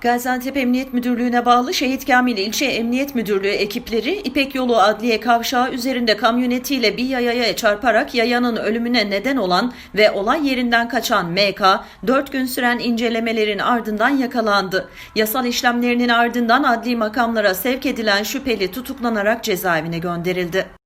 Gaziantep Emniyet Müdürlüğü'ne bağlı Şehit Kamil İlçe Emniyet Müdürlüğü ekipleri İpek Yolu Adliye Kavşağı üzerinde kamyonetiyle bir yayaya çarparak yayanın ölümüne neden olan ve olay yerinden kaçan MK 4 gün süren incelemelerin ardından yakalandı. Yasal işlemlerinin ardından adli makamlara sevk edilen şüpheli tutuklanarak cezaevine gönderildi.